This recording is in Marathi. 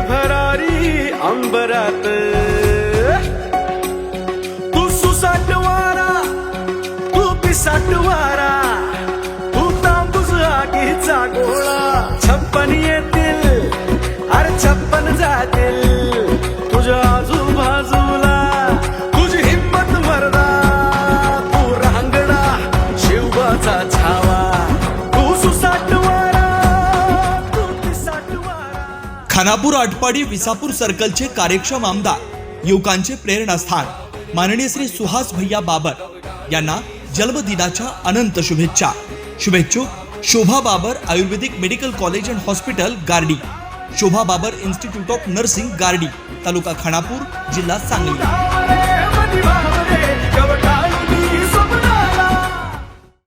भरारी अंबरात. तू सुसाट वारा तू पिसाट वारा तू तांबूस आगीचा गोळा. छप्पन येतील अरे छप्पन जातील. तुझ्या आजूबाजूला मरदा. छावा. खानापूर आटपाडी विसापूर सर्कलचे कार्यक्षम आमदार युवकांचे प्रेरणास्थान माननीय श्री सुहास भैया बाबर यांना जन्मदिनाच्या अनंत शुभेच्छा. शुभेच्छुक Shobha Babar Ayurvedic medical college and hospital Gardi. Shobha Babar institute of nursing Gardi taluka Khanapur जिल्हा सांगली.